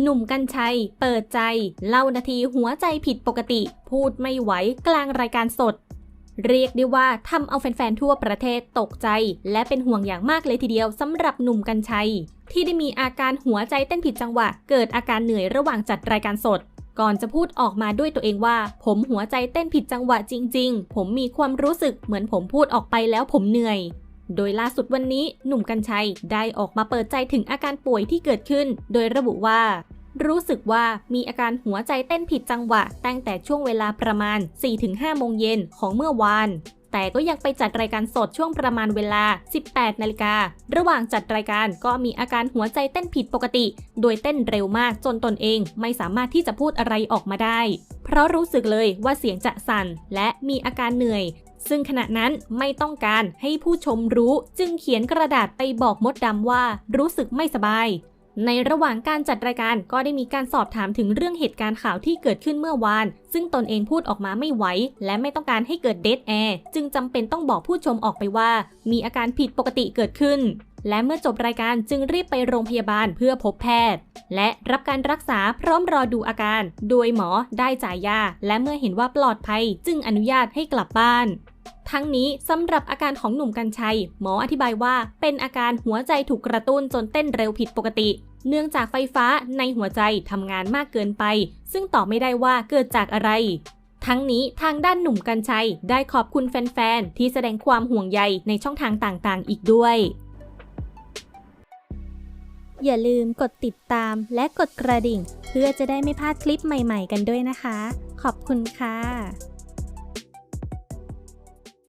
หนุ่มกัญชัย เปิดใจ เล่านาทีหัวใจผิดปกติ พูดไม่ไหวกลางรายการสด เรียกได้ว่าทำเอาแฟนๆทั่วประเทศตกใจ และเป็นห่วงอย่างมากเลยทีเดียวสำหรับหนุ่มกัญชัย ที่ได้มีอาการหัวใจเต้นผิดจังหวะ เกิดอาการเหนื่อยระหว่างจัดรายการสด ก่อนจะพูดออกมาด้วยตัวเองว่า ผมหัวใจเต้นผิดจังหวะจริง ๆ ผมมีความรู้สึกเหมือนผมพูดออกไปแล้วผมเหนื่อย โดยล่าสุดวันนี้หนุ่มกัญชัยได้ออกมาเปิดใจถึงอาการป่วยที่เกิดขึ้น โดยระบุว่า รู้สึกว่ามีอาการหัวใจเต้นผิดจังหวะ ตั้งแต่ช่วงเวลาประมาณ 4-5 โมงเย็นของเมื่อวานแต่ก็ยังไปจัดรายการสดช่วงประมาณเวลา 18 นาฬิการะหว่างจัดรายการก็มีอาการหัวใจเต้นผิดปกติ โดยเต้นเร็วมากจนตนเองไม่สามารถที่จะพูดอะไรออกมาได้ เพราะรู้สึกเลยว่าเสียงจะสั่นและมีอาการเหนื่อย ซึ่งขณะนั้นไม่ต้องการให้ผู้ชมรู้จึงเขียนกระดาษไปบอกมดดำว่ารู้สึกไม่สบาย ในระหว่างการจัดรายการก็ได้มีการสอบถามถึงเรื่องเหตุการณ์ข่าวที่เกิดขึ้นเมื่อวาน ซึ่งตนเองพูดออกมาไม่ไหว และไม่ต้องการให้เกิดเดทแอร์จึงจำเป็นต้องบอกผู้ชมออกไปว่า มีอาการผิดปกติเกิดขึ้นและเมื่อจบรายการจึงรีบไปโรงพยาบาลเพื่อพบแพทย์ และรับการรักษาพร้อมรอดูอาการ โดยหมอได้จ่ายยา และเมื่อเห็นว่าปลอดภัยจึงอนุญาตให้กลับบ้าน ทั้งนี้สำหรับอาการของหนุ่มกัญชัย หมออธิบายว่าเป็นอาการหัวใจถูกกระตุ้นจนเต้นเร็วผิดปกติ เนื่องจากไฟฟ้าในหัวใจทำงานมากเกินไป ซึ่งตอบไม่ได้ว่าเกิดจากอะไรทั้งนี้ทางด้านหนุ่มกัญชัยได้ขอบคุณแฟน ๆ ที่แสดงความห่วงใยในช่องทางต่างๆ อีกด้วย อย่าลืมกดติดตามและกดกระดิ่ง เพื่อจะได้ไม่พลาดคลิปใหม่ ๆ กันด้วยนะคะ ขอบคุณค่ะ